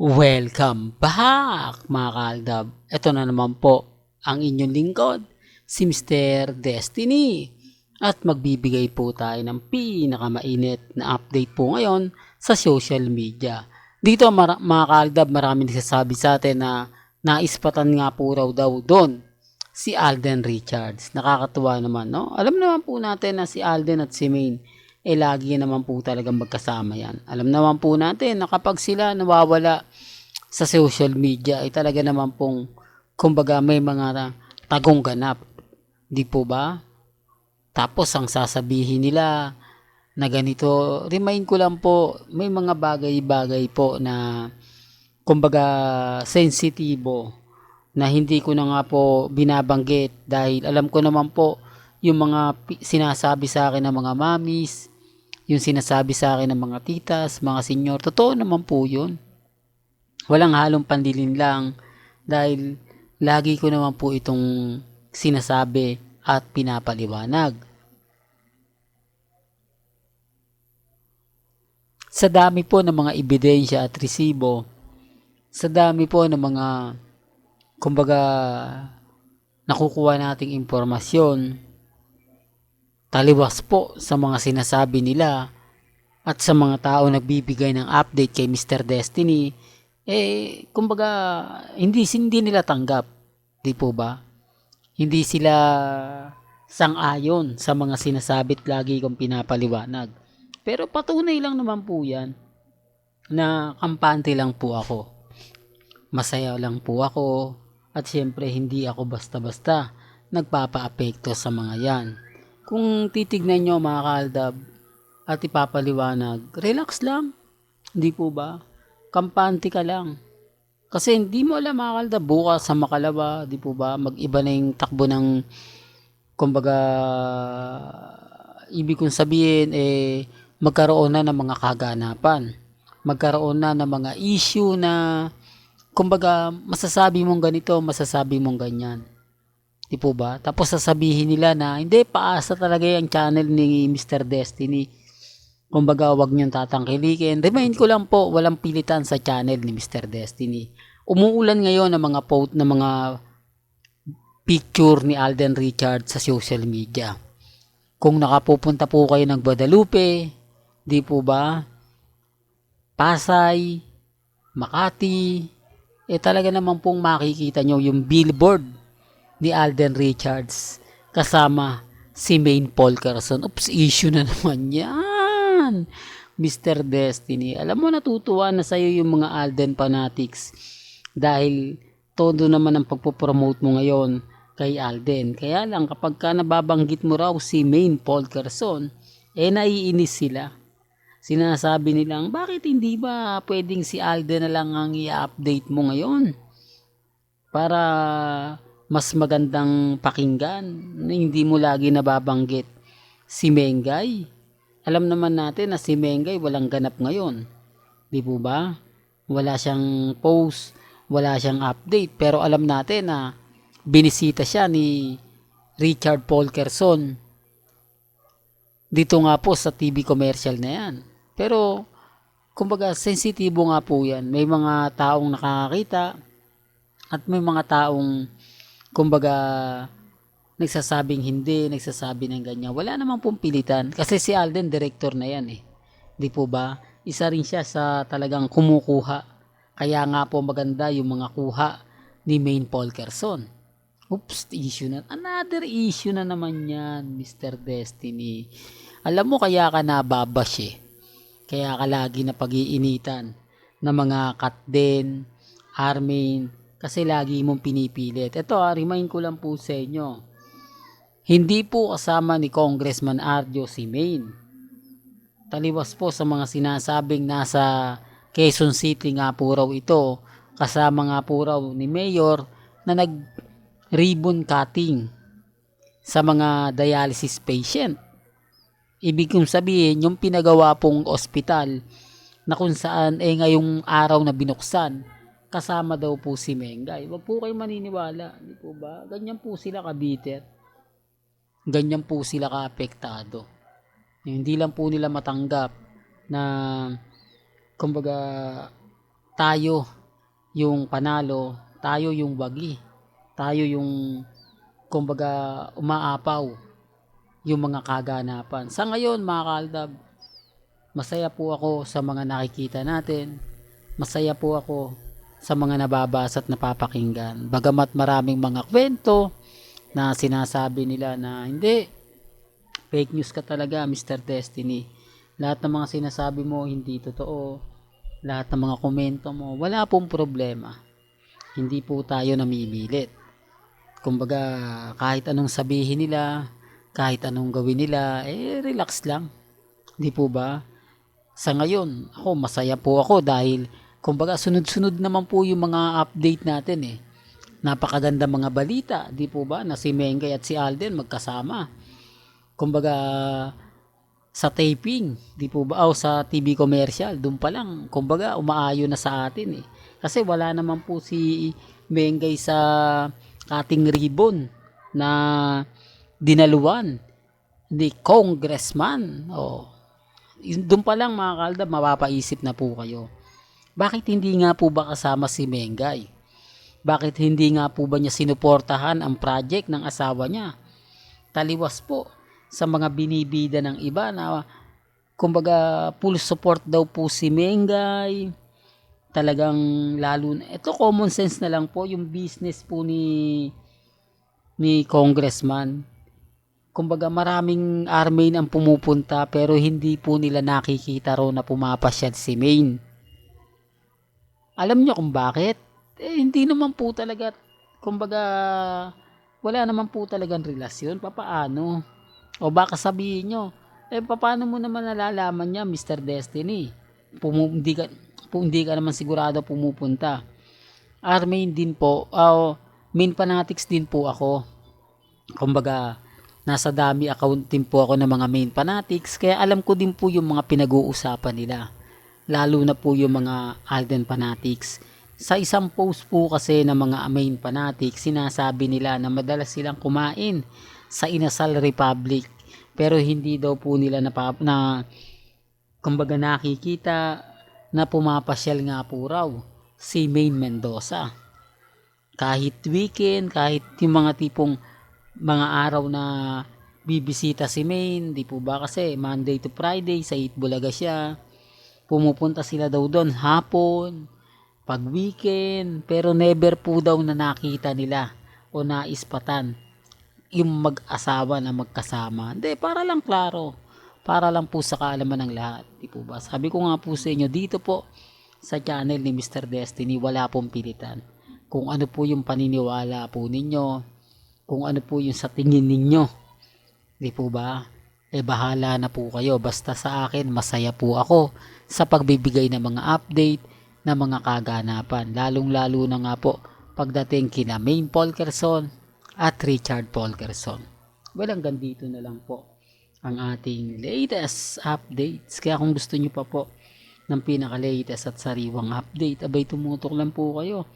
Welcome back mga kaaldab. Ito na naman po ang inyong lingkod, si Mr. Destiny. At magbibigay po tayo ng pinakamainit na update po ngayon sa social media. Dito mara- mga kaaldab, marami nagsasabi sa atin na naispatan nga po raw daw doon si Alden Richards. Nakakatuwa naman, no? Alam naman po natin na si Alden at si Maine eh lagi naman po talagang magkasama yan. Alam naman po natin na kapag sila nawawala sa social media ay talaga naman pong kumbaga may mga tagong ganap. Di po ba? Tapos ang sasabihin nila na ganito, remind ko lang po, may mga bagay-bagay po na kumbaga sensitibo na hindi ko na nga po binabanggit dahil alam ko naman po yung mga sinasabi sa akin ng mga mamis, yung sinasabi sa akin ng mga titas, mga senyor, totoo naman po yun. Walang halong pandilin lang dahil lagi ko naman po itong sinasabi at pinapaliwanag. Sa dami po ng mga ebidensya at resibo, sa dami po ng mga kumbaga nakukuha nating impormasyon, taliwas po sa mga sinasabi nila at sa mga tao nagbibigay ng update kay Mr. Destiny, eh, kumbaga, hindi, hindi nila tanggap. Di po ba? Hindi sila sang-ayon sa mga sinasabit lagi kong pinapaliwanag. Pero patunay lang naman po yan na kampante lang po ako. Masaya lang po ako at syempre hindi ako basta-basta nagpapa-apekto sa mga yan. Kung titignan nyo mga kaaldab at ipapaliwanag, relax lang. Hindi po ba? Kampante ka lang. Kasi hindi mo alam mga kaaldab, bukas sa makalawa, di po ba? Mag-iba na yung takbo ng, kumbaga, ibig kong sabihin, eh, magkaroon na ng mga kaganapan. Magkaroon na ng mga issue na, kumbaga, masasabi mong ganito, masasabi mong ganyan. Di po ba? Tapos sasabihin nila na, hindi, paasa talaga yung channel ni Mr. Destiny. Kumbaga, wag niyong tatangkilikin. Remind ko lang po, walang pilitan sa channel ni Mr. Destiny. Umuulan ngayon ng mga post ng mga picture ni Alden Richards sa social media. Kung nakapupunta po kayo ng Guadalupe, di po ba? Pasay, Makati, eh talaga naman pong makikita nyo yung billboard ni Alden Richards kasama si Maine Paul Carson. Oops, issue na naman yan. Mr. Destiny. Alam mo, natutuwa na sa'yo yung mga Alden fanatics dahil todo naman ang pagpopromote mo ngayon kay Alden. Kaya lang, kapag ka nababanggit mo raw si Maine Paul Carson, eh naiinis sila. Sinasabi nilang, bakit hindi ba pwedeng si Alden na lang ang i-update mo ngayon? Para mas magandang pakinggan na hindi mo lagi nababanggit si Mengay. Alam naman natin na si Mengay walang ganap ngayon. Di po ba? Wala siyang post, wala siyang update. Pero alam natin na binisita siya ni Richard Paul Kerson. Dito nga po sa TV commercial na yan. Pero, kumbaga, sensitibo nga po yan. May mga taong nakakakita at may mga taong kumbaga nagsasabing hindi, nagsasabi ng ganyan. Wala naman pong. Kasi si Alden, director na yan eh. Di po ba? Isa rin siya sa talagang kumukuha. Kaya nga po maganda yung mga kuha ni Maine Paul Kerson. Oops, issue na. Another issue na naman yan, Mr. Destiny. Alam mo, kaya ka nababash eh. Kaya ka lagi na pag-iinitan ng mga Katden, Armin, kasi lagi mong pinipilit. Ito, ah, remind ko lang po sa inyo. Hindi po kasama ni Congressman Arjo si Maine. Taliwas po sa mga sinasabing nasa Quezon City nga po raw ito. Kasama nga po raw ni Mayor na nag ribbon cutting sa mga dialysis patient. Ibig kong sabihin, yung pinagawa pong ospital na kung saan eh ngayong araw na binuksan, kasama daw po si Mengay. Huwag po kayo maniniwala, di po ba? Ganyan po sila kabiter. Ganyan po sila kaapektado. Hindi lang po nila matanggap na kumbaga tayo yung panalo, tayo yung wagi, tayo yung kumbaga umaapaw yung mga kaganapan. Sa ngayon mga kaaldab, masaya po ako sa mga nakikita natin. Masaya po ako sa mga nababasa at napapakinggan. Bagamat maraming mga kwento na sinasabi nila na hindi, fake news ka talaga Mr. Destiny. Lahat ng mga sinasabi mo hindi totoo. Lahat ng mga komento mo, wala pong problema. Hindi po tayo namimilit. Kumbaga, kahit anong sabihin nila, kahit anong gawin nila, eh relax lang. Di po ba? Sa ngayon, ako masaya po ako dahil kumbaga sunod-sunod naman po yung mga update natin eh. Napakaganda mga balita, di po ba? Na si Mengay at si Alden magkasama. Kumbaga sa taping, di po ba? O sa TV commercial, doon pa lang, kumbaga umaayo na sa atin eh. Kasi wala naman po si Mengay sa cutting ribbon na dinaluan ni congressman. O, doon pa lang mga kalda, mapapaisip na po kayo. Bakit hindi nga po ba kasama si Mengay? Bakit hindi nga po ba niya sinuportahan ang project ng asawa niya? Taliwas po sa mga binibida ng iba na kumbaga full support daw po si Mengay. Talagang lalo na, ito common sense na lang po yung business po ni ni congressman. Kumbaga maraming army ang pumupunta pero hindi po nila nakikita ro na pumapasyal si Maine. Alam niyo kung bakit? Eh, hindi naman po talaga, kumbaga, wala naman po talagang relasyon. Papaano? O baka sabihin nyo, eh, paano mo naman nalalaman niya, Mr. Destiny? Pumu- hindi, ka, pu- hindi ka naman sigurado pumupunta. Armain din po, o main fanatics din po ako. Kumbaga, nasa dami account din po ako ng mga main fanatics, kaya alam ko din po yung mga pinag-uusapan nila. Lalo na po yung mga Alden fanatics. Sa isang post po kasi ng mga main fanatics, sinasabi nila na madalas silang kumain sa Inasal Republic. Pero hindi daw po nila na, na kumbaga nakikita na pumapasyal nga po raw si Main Mendoza. Kahit weekend, kahit yung mga tipong mga araw na bibisita si Main, di po ba kasi Monday to Friday sa Itbulaga siya. Pumupunta sila daw doon hapon, pag weekend, pero never po daw na nakita nila o naispatan yung mag-asawa na magkasama. Hindi, para lang klaro. Para lang po sa kaalaman ng lahat. Di po ba? Sabi ko nga po sa inyo, dito po sa channel ni Mr. Destiny, wala pong pilitan. Kung ano po yung paniniwala po ninyo, kung ano po yung sa tingin ninyo. Di po ba? Eh bahala na po kayo. Basta sa akin, masaya po ako sa pagbibigay ng mga update na mga kaganapan. Lalong-lalo na nga po pagdating kina Main Polkerson at Richard Polkerson. Well, hanggang dito na lang po ang ating latest updates. Kaya kung gusto nyo pa po ng pinaka-latest at sariwang update, abay tumutok lang po kayo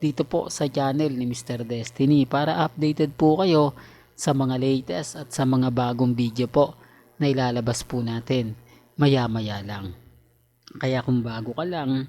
dito po sa channel ni Mr. Destiny para updated po kayo sa mga latest at sa mga bagong video po na ilalabas po natin maya-maya lang. Kaya kung bago ka lang